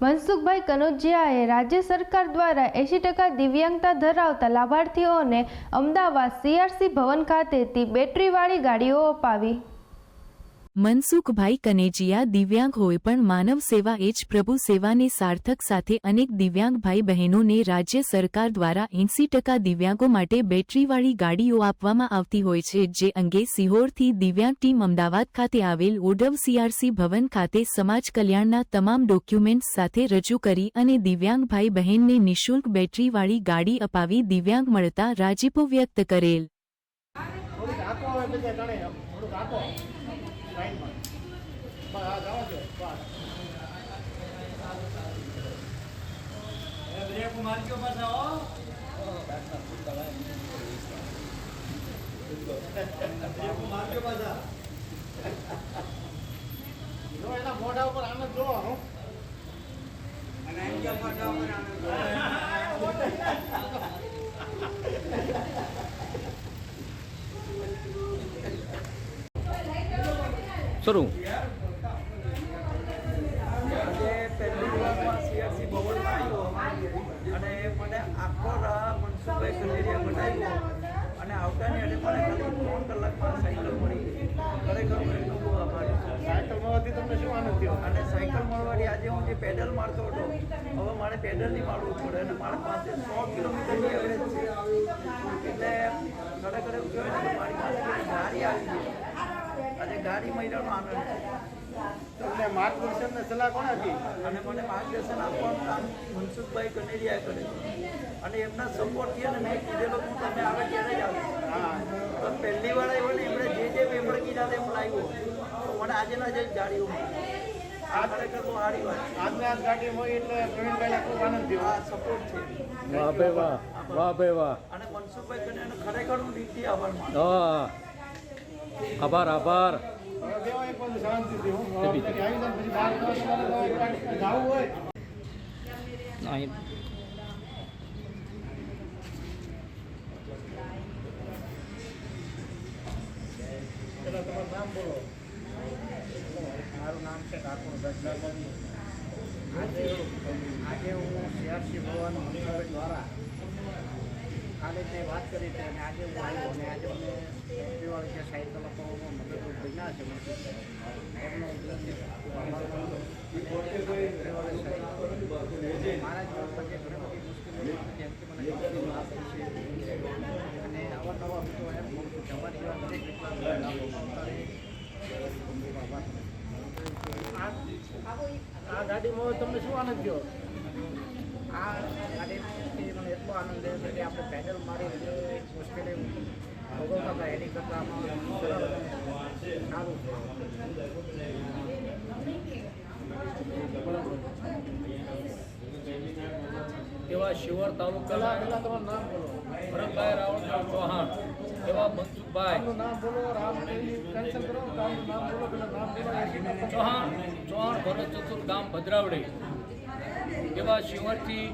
મનસુખભાઈ કનોજિયાએ રાજ્ય સરકાર દ્વારા એંશી ટકા દિવ્યાંગતા ધરાવતા લાભાર્થીઓને અમદાવાદ સીઆરસી ભવન ખાતેથી બેટરીવાળી ગાડીઓ અપાવી. મનસુખભાઈ કનેજિયા દિવ્યાંગ હોય પણ માનવ સેવા એ જ પ્રભુ સેવાને સાર્થક સાથે અનેક દિવ્યાંગ ભાઈ બહેનોને રાજ્ય સરકાર દ્વારા એંસી ટકા દિવ્યાંગો માટે બેટરીવાળી ગાડીઓ આપવામાં આવતી હોય છે, જે અંગે સિહોરથી દિવ્યાંગ ટીમ અમદાવાદ ખાતે આવેલ ઓડવ સીઆરસી ભવન ખાતે સમાજ કલ્યાણના તમામ ડોક્યુમેન્ટ્સ સાથે રજૂ કરી અને દિવ્યાંગ ભાઈ બહેનને નિઃશુલ્ક બેટરીવાળી ગાડી અપાવી દિવ્યાંગ મળતા રાજીપો વ્યક્ત કરેલ. થોડીક આંકો આવે બધા ગણે થોડુંક આંકો લાઈનમાં બસ આ જવા દો બસ જો એના મોઢા ઉપર આનંદ જોવાનો શરૂ. અને મને આખો રાહ મનસુખભાઈ કનેરિયા બનાવ્યો અને આવતાની અડે મને ત્રણ કલાકમાં સાયકલ મળી ખરેખર હું બહુ આભારી છું? સાયકલ મળવાથી શું આનંદ અને સાયકલ મળવાની આજે હું જે મારતો હતો હવે મારે પેડલ નહીં મારવું પડે અને મારા પાસે સો કિલોમીટરની એટલે ખરેખર એવું ને મારી પાસે ગાડી આવી ગઈ આજે મહિનાનો આનંદ છે. તમને માર્ગદર્શન ને સલાહ કોણ હતી અને મને માર્ગદર્શન આપવાનું કામ મનસુખભાઈ કનેરિયા કરે અને એમના સપોર્ટથી અને મેં કીધેલો હું તમે આવે ત્યારે જ આવું હા. તો પહેલી વાર આવ્યો ને એમણે જે જે પેપર કીધા તે હું લાવ્યો. તો મને આજને સપોર્ટ છે. વાહ ભાઈ વાહ. વાહ ભાઈ વાહ. અને મનસુખભાઈ ખરેખર હું દિલથી આભાર માનું આભાર આભાર. મારું નામ છે ઠાકોર ગજલાલ આજે આજે હું સીઆરસી ભવન દ્વારા તે વાત કરી અને આજે હું આવ્યો અને આજે મને બેટરીવાળી જે સાયકલ અપાવવામાં મદદરૂપ બન્યા છે મને એમનો મારા જીવનમાં છે અને અવારનવાર હું. આ ગાડીમાં તમને શું આનંદ થયો? આ ગાડીથી મને એટલો આનંદ થયો છે કે આપણે પેડલ મારી જે મુશ્કેલી ભોગવતા હતા એની કરતાં આમાં સારું છે એવા શિવર તાલુકા તમારું નામ બોલો. ભરતભાઈ રાવણરાવ ચૌહાણ. એવા મનસુખભાઈ. નામ બોલો રામ કેન્સલ કરો નામ બોલો નામ બોલો. ચૌહાણ ચૌહાણ ભરત ચતુર ગામ ભદ્રાવડી. એવા શિવરથી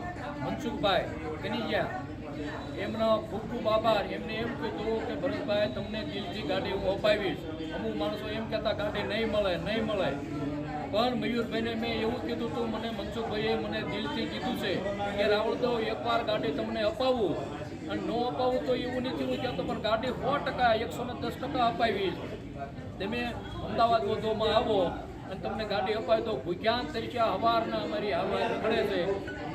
મનસુખભાઈ કનીજા એમનો ખૂબ ખૂબ આભાર. એમને એમ કીધું કે ભરતભાઈ તમને દિલથી ગાડી હું અપાવીશ. અમુક માણસો એમ કહેતા, ગાડી નહીં મળે નહીં મળે. પણ મયુરભાઈને મેં એવું કીધું હતું મને મનસુખભાઈએ મને દિલથી કીધું છે કે રાવળદો એકવાર ગાડી તમને અપાવું. અને ન અપાવું તો એવું નથી, હું કહેતો, પણ ગાડી સો ટકા, એકસો દસ ટકા અપાવીશ. તમે અમદાવાદ વધોમાં આવો અને તમને ગાડી અપાય તો ભૂખ્યાંત તરીકે હવારના અમારી હવા પડે છે.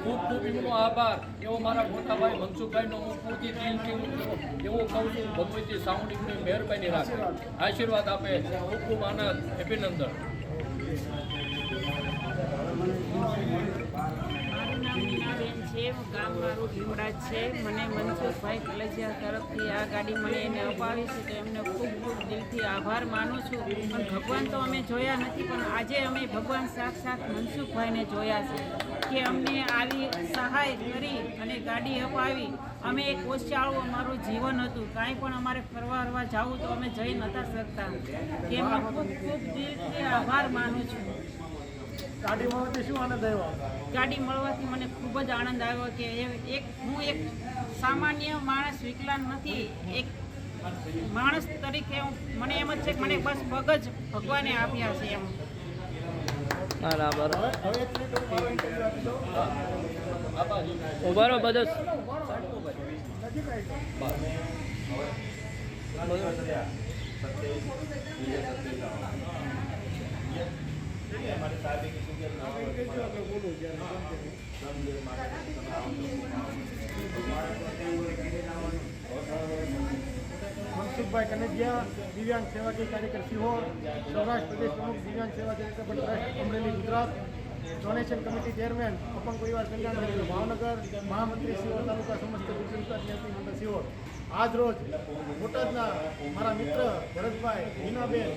ખૂબ ખૂબ એમનો આભાર. એવો મારા મોટા ભાઈ મનસુખભાઈનો હું પૂરતી દિલથી એવું કહું છું, ભગવતી સાઉન્ડિંગની મહેરબાની રાખે. આશીર્વાદ આપે. ખૂબ ખૂબ આનંદ. અભિનંદન મારું નામ મીનાબેન ગામ મારું ભીમરાજ છે. મને મનસુખભાઈ કલેજિયા તરફથી આ ગાડી મને એને અપાવી છે. તો એમને ખૂબ ખૂબ દિલથી આભાર માનું છું. પણ ભગવાન તો અમે જોયા નથી, પણ આજે અમે ભગવાન સાક્ષાત મનસુખભાઈને જોયા છે કે અમને આવી સહાય કરી અને ગાડી અપાવી. અમે એક ઓછાળું અમારું જીવન હતું. કાંઈ પણ અમારે ફરવા ફરવા જવું તો અમે જઈ નતા શકતા. એમનો ખૂબ ખૂબ દિલથી આભાર માનું છું. ગાડીમાં શું આનંદ આવ્યો? ગાડી મળવાથી મને ખૂબ જ આનંદ આવ્યો કે એક હું એક સામાન્ય માણસ વિકલાંગ નથી એક માણસ તરીકે મને એમ જ છે કે મને બસ પગ જ ભગવાને આપ્યા છે એમ. બરાબર. હવે એક મિનિટ હું મારો ઇન્ટરવ્યુ આપી દઉં ઊભા રહો બધા નજીક આવી જાઓ. મનસુખભાઈ કનેજિયા દિવ્યાંગ સેવાકીય કાર્યકર સિહોર સૌરાષ્ટ્ર પ્રદેશ પ્રમુખ દિવ્યાંગ સેવા charitable trust Amreli Gujarat donation committee chairman અપંગ પરિવાર કલ્યાણ મંત્રી ભાવનગર, મહામંત્રી સિહોર તાલુકા સમસ્ત ગુજરાત મંડળ સિહોર આજ રોજ બોટાદના મારા મિત્ર ભરતભાઈ, હિનાબેન,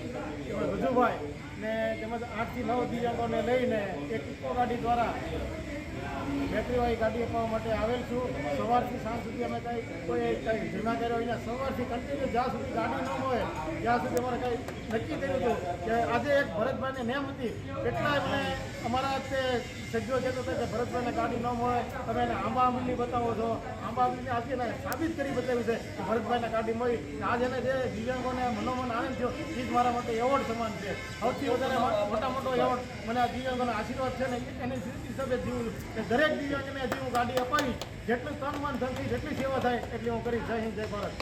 તેમજ વજુભાઈ ને તેમજ આઠથી નવ દિવ્યાંગોને લઈને એક ઇકો ગાડી દ્વારા બેટરીવાળી ગાડી અપાવવા માટે આવેલ છું. સવારથી સાંજ સુધી અમે કંઈ કોઈ કંઈ જૂના કર્યો હોય ને સવારથી કન્ટિન્યુ જ્યાં સુધી ગાડી ન હોય, ત્યાં સુધી અમારે કંઈ નક્કી કર્યું હતું કે આજે એક ભરતભાઈને નેમ હતી. એટલા મને અમારા તે સજ્જો કહેતો હતો કે ભરતભાઈને ગાડી ન મળે. તમે એને આંબા આંબલી બતાવો છો. આંબલીને આજે એને સાબિત કરી બતાવ્યું છે કે ભરતભાઈના ગાડી મળી. આજ એને જે દિવ્યાંગોને મનોમન આનંદ થયો એ જ મારા માટે એવોર્ડ સમાન છે. સૌથી વધારે મોટા મોટો એવોર્ડ મને આ દિવ્યાંગોનો આશીર્વાદ છે ને એની હિસાબે જીવું કે દરેક દિવ્યાંગને હજી હું ગાડી અપાવી જેટલું તન મન ધનથી જેટલી સેવા થાય એટલી હું કરીશ. જય હિન્દ જય ભારત.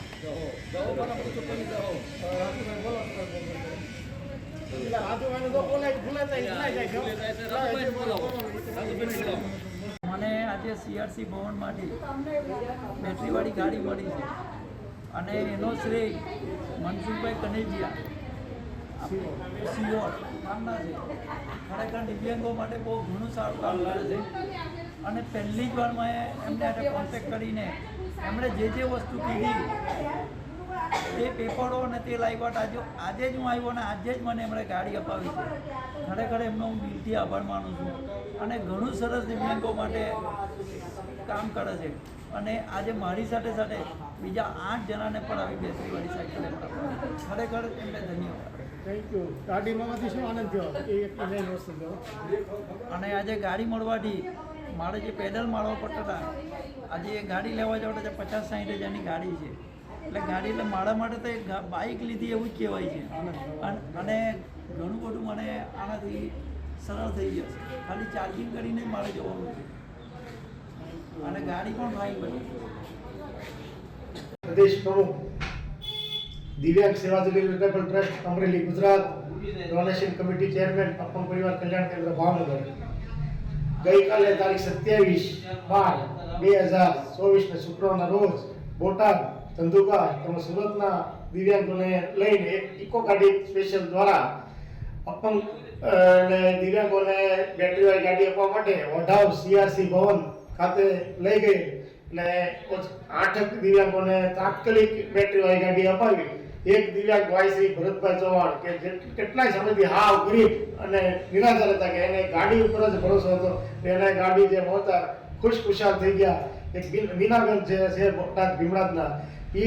રાજુભાઈ તો બોલાય ભૂલાય જાય ભૂલાય જાય આજે સીઆરસી ભવનમાંથી. બેટરીવાળી ગાડી મળી છે. અને એનો શ્રેય મનસુખભાઈ કનેજિયા. સિયોર નામના છે. ખરેખર દિવ્યાંગો માટે બહુ ઘણું સારું કામ કરે છે. અને પહેલી જ વારમાં એમને આજે કોન્ટેક્ટ કરીને એમણે જે જે વસ્તુ કીધી તે પેપરો અને તે લાવ્યા. આજે આજે જ હું આવ્યો અને આજે જ મને એમણે ગાડી અપાવી છે. ખરેખર એમનો હું દિલથી આભાર માનું છું. અને ઘણું સરસ દિવ્યાંગો માટે કામ કરે છે. અને આજે મારી સાથે સાથે બીજા આઠ જણાને પણ આવી બેટરીવાળી સાયકલ એમણે અપાવી. ખરેખર એમને ધન્યવાદ. થેન્ક યુ ગાડીમાંથી શું આનંદ થયો? એ મેઇન વસ્તુ અને આજે ગાડી મળવાથી મારે જે પેડલ મારવા પડતા હતા આજે એ ગાડી લેવા જવા તો પચાસ સાઠ હજારની ગાડી છે. એટલે ગાડી એટલે મારા માટે તો એક બાઇક લીધી એવું કહેવાય છે. અન- ઘણું બધું મને આનાથી સરળ થઈ જશે ખાલી ચાર્જિંગ કરીને મારે જવાનું છે. અને ગાડી પણ ફાઇન બની પ્રદેશ પ્રમુખ દિવ્યાંગ સેવા charitable trust Amreli, Gujarat donation committee chairman અપંગ પરિવાર કલ્યાણ કેન્દ્ર ભાવનગર. ગઈકાલે તારીખ સત્યાવીસ બાર બે હજાર ચોવીસને શુક્રવારના રોજ બોટાદ ધંધુકા, તેમજ સુરતના દિવ્યાંગોને લઈને ઇકો ગાડી સ્પેશિયલ દ્વારા અપંગ દિવ્યાંગોને બેટરીવાળી ગાડી આપવા માટે વઢાવ સીઆરસી ભવન ખાતે લઈ ગઈ એટલે આઠ દિવ્યાંગોને તાત્કાલિક બેટરીવાળી ગાડી અપાવી. એક દિવ્યાંગ ભાઈ શ્રી ભરતભાઈ ચૌહાણ કે કેટલાય સમયથી હાવ ગરીબ અને નિરાધાર હતા કે એને ગાડી ઉપર જ ભરોસો હતો. એને ગાડી જે મળતા ખુશખુશાલ થઈ ગયા. એક બિન- જે છે બોટાદ ભીમરાજના એ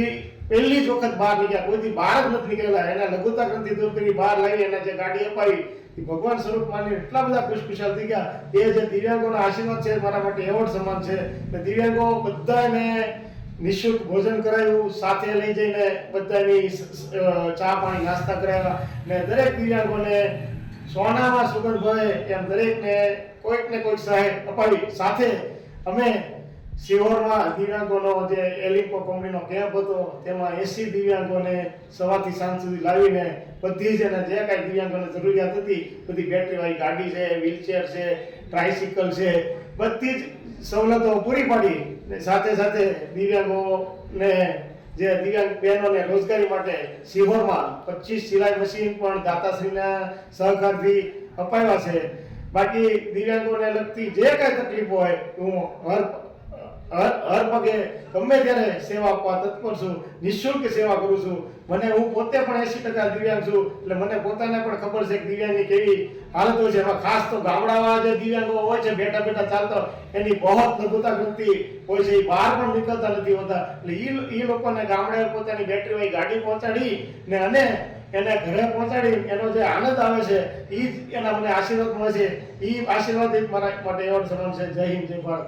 પહેલી જ વખત બહાર નીકળ્યા. કોઈથી બહાર જ નથી નીકળેલા. એના લઘુતા ગ્રંથિ દૂર કરી બહાર લાવી એને જે ગાડી અપાવી એ ભગવાન સ્વરૂપ માની એટલા બધા ખુશખુશાલ થઈ ગયા. એ જે દિવ્યાંગોના આશીર્વાદ છે, મારા માટે એવોર્ડ સમાન છે. ને દિવ્યાંગો બધાને નિઃશુલ્ક ભોજન કરાયું, સાથે લઈ જઈને બધાની ચા પાણી નાસ્તા કરાવ્યા. ને દરેક દિવ્યાંગોને સોનામાં સુગંધ ભળે એમ દરેકને કોઈક ને કોઈક સહાય અપાવી. સાથે અમે શિહોરમાં દિવ્યાંગોનો જે એલિમ્પો કંપનીનો કેમ્પ હતો, તેમાં એસી દિવ્યાંગોને સવારથી સાંજ સુધી લાવીને બધી જ એને જે કાંઈ દિવ્યાંગોને જરૂરિયાત હતી, બધી બેટરીવાળી ગાડી છે વ્હીલચેર છે ટ્રાયસિકલ છે, બધી જ સવલતો પૂરી પાડી સાથે સાથે દિવ્યાંગોને જે દિવ્યાંગ બહેનોને રોજગારી માટે સિહોરમાં પચીસ સિલાઈ મશીન પણ દાતાશ્રીના સહકારથી અપાવ્યા છે. બાકી દિવ્યાંગોને લગતી જે કાંઈ તકલીફો હોય, હું હર હર પગે ગમે ત્યારે સેવા આપવા તત્પર છું, નિઃશુલ્ક સેવા કરું છું. મને હું પોતે પણ એસી ટકા દિવ્યાંગ છું, એટલે મને પોતાને પણ ખબર છે કે દિવ્યાંગની કેવી હાલત છે. એમાં ખાસ તો ગામડામાં જે દિવ્યાંગો હોય છે, બેઠા બેઠા ચાલતો, એની બહુ લઘુતા ગણતી હોય છે. એ બહાર પણ નીકળતા નથી હોતા. એટલે એ લોકોને ગામડે પોતાની બેટરી હોય ગાડી પહોંચાડી ને અને એને ઘરે પહોંચાડી એનો જે આનંદ આવે છે એ જ એના મને આશીર્વાદ મળે છે. એ આશીર્વાદ મારા માટે એવોર્ડ સમાન છે. જય હિન્દ, જય ભારત.